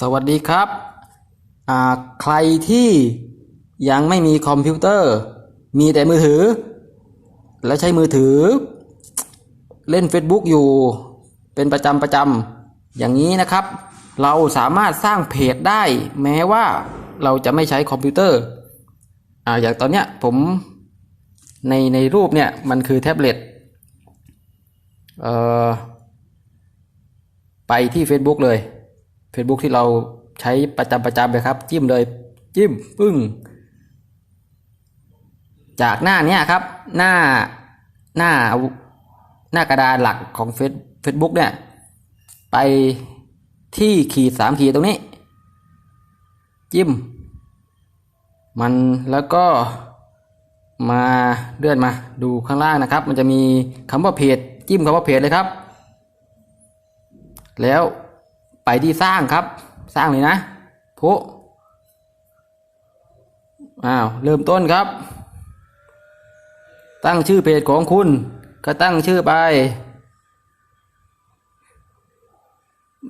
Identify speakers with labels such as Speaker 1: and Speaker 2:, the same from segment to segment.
Speaker 1: สวัสดีครับใครที่ยังไม่มีคอมพิวเตอร์ มีแต่มือถือ และใช้มือถือ เล่น Facebook อยู่เป็นประจำประจำอย่างนี้นะครับ เราสามารถสร้างเพจได้ แม้ว่าเราจะไม่ใช้คอมพิวเตอร์อ่าอย่างตอนเนี้ยผมในในรูปเนี่ยมันคือแท็บเล็ตเอ่อไปที่ Facebook เลย Facebook ที่เราใช้ประจำประจำเลยครับ จิ้มเลยจิ้มปึ้ง จากหน้านี้ครับ หน้าหน้าหน้ากระดานหลักของเฟซเฟซบุ๊กเนี่ย ไปที่ขีดสามขีดตรงนี้ จิ้ม มันแล้วก็มาเลื่อนมาดูข้างล่างนะครับ มันจะมีคำว่าเพจ จิ้มคำว่าเพจเลยครับ แล้ว ไปที่สร้างครับ สร้างเลยนะโพะอ้าวเริ่มต้นครับ ตั้งชื่อเพจของคุณ ก็ตั้งชื่อไป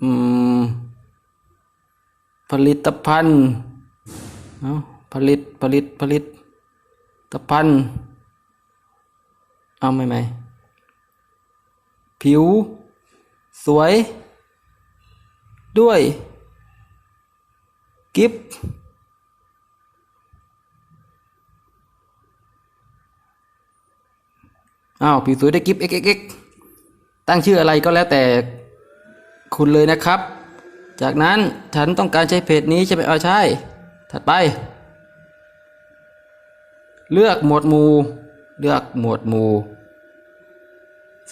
Speaker 1: อืม ผลิตภัณฑ์เอาผลิตผลิตผลิตภัณฑ์เอาไม่ไม่ผิว สวย ด้วย กิฟต์อ้าวผิวสวยได้กิฟต์ xxx ตั้งชื่ออะไรก็แล้วแต่คุณเลยนะครับ จากนั้นฉันต้องการใช้เพจนี้ใช่ไหมเอาใช่ ถัดไป เลือกหมวดหมู่ เลือกหมวดหมู่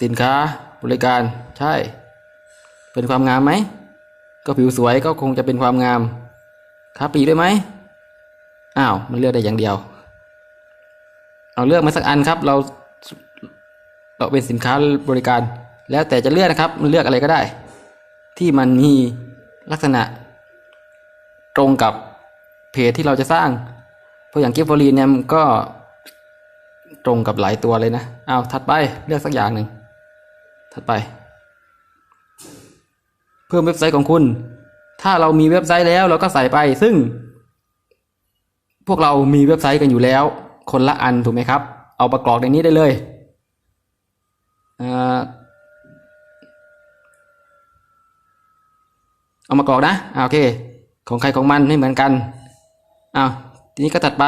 Speaker 1: สินค้าบริการใช่ เป็นความงามไหม ก็ผิวสวยก็คงจะเป็นความงามค้าปีด้วยไหมอ้าวมันเลือกได้อย่างเดียว เอาเลือกมาสักอันครับ เราเราเป็นสินค้าบริการ แล้วแต่จะเลือกนะครับ มันเลือกอะไรก็ได้ ที่มันมีลักษณะ ตรงกับเพจที่เราจะสร้างเพราะอย่างกิฟต์ฟอรีเนี่ยมันก็ตรงกับหลายตัวเลยนะ เอาถัดไปเลือกสักอย่างหนึ่งถัดไป เพิ่มเว็บไซต์ของคุณ ถ้าเรามีเว็บไซต์แล้วเราก็ใส่ไป ซึ่ง พวกเรามีเว็บไซต์กันอยู่แล้ว คนละอันถูกไหมครับ เอาประกอบในนี้ได้เลยเอามากรอกนะอ่าโอเค ของใครของมันไม่เหมือนกันอ้าวทีนี้ก็ถัดไป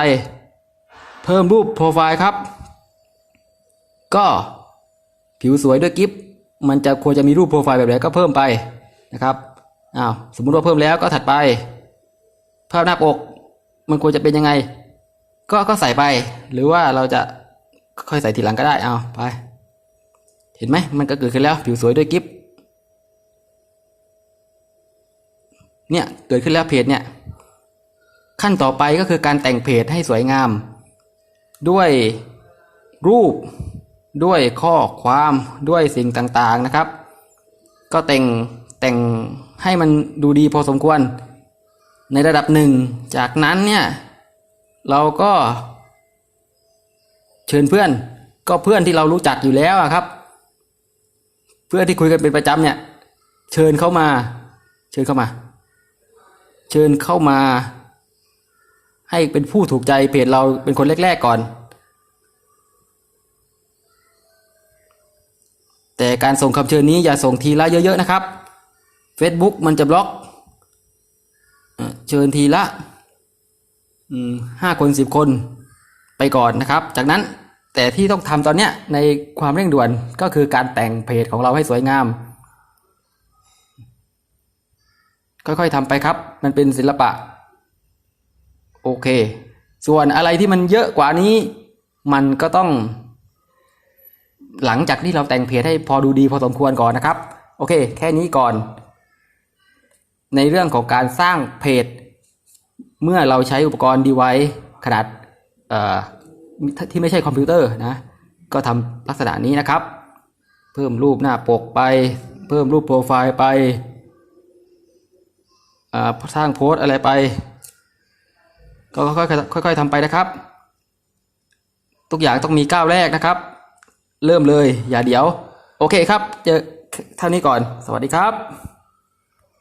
Speaker 1: เพิ่มรูปโปรไฟล์ครับ ก็ผิวสวยด้วยกิฟต์มันจะควรจะมีรูปโปรไฟล์แบบไหนก็เพิ่มไป นะครับอ้าวสมมุติว่าเพิ่มแล้วก็ถัดไปภาพหน้าปกมันควรจะเป็นยังไง ก็ก็ใส่ไป หรือว่าเราจะค่อยใส่ทีหลังก็ได้เอาไป เห็นไหมมันก็เกิดขึ้นแล้วผิวสวยด้วยกิฟเนี่ยเกิดขึ้นแล้วเพจเนี่ยขั้นต่อไปก็คือการแต่งเพจให้สวยงาม ด้วยรูปด้วยข้อความด้วยสิ่งต่างๆนะครับ ก็แต่ง แต่งให้มันดูดีพอสมควร ในระดับหนึ่ง จากนั้นเนี่ย เราก็เชิญเพื่อนก็เพื่อนที่เรารู้จักอยู่แล้วครับ เพื่อนที่คุยกันเป็นประจำเนี่ย เชิญเข้ามา เชิญเข้ามา เชิญเข้ามา ให้เป็นผู้ถูกใจเพจเราเป็นคนแรกๆก่อน แต่การส่งคำเชิญนี้อย่าส่งทีละเยอะๆนะครับ Facebook มันจะบล็อกเชิญทีละห้าคนสิบคนไปก่อนนะครับ จากนั้นแต่ที่ต้องทำตอนนี้ในความเร่งด่วนก็คือการแต่งเพจของเราให้สวยงาม ค่อยๆทำไปครับ มันเป็นศิลปะ โอเค ส่วนอะไรที่มันเยอะกว่านี้ มันก็ต้อง หลังจากที่เราแต่งเพจให้พอดูดีพอสมควรก่อนนะครับ โอเค แค่นี้ก่อน ในเรื่องของการสร้างเพจ เมื่อเราใช้อุปกรณ์ดีไวซ์ขนาดที่ไม่ใช่คอมพิวเตอร์นะ ก็ทำลักษณะนี้นะครับ เพิ่มรูปหน้าปกไป เพิ่มรูปโปรไฟล์ไปอ่าสร้างโพสอะไรไป ก็ค่อยๆค่อยๆทำไปนะครับ ทุกอย่างต้องมีก้าวแรกนะครับ เริ่มเลยอย่าเดี๋ยว โอเคครับ เจอเท่านี้ก่อน สวัสดีครับ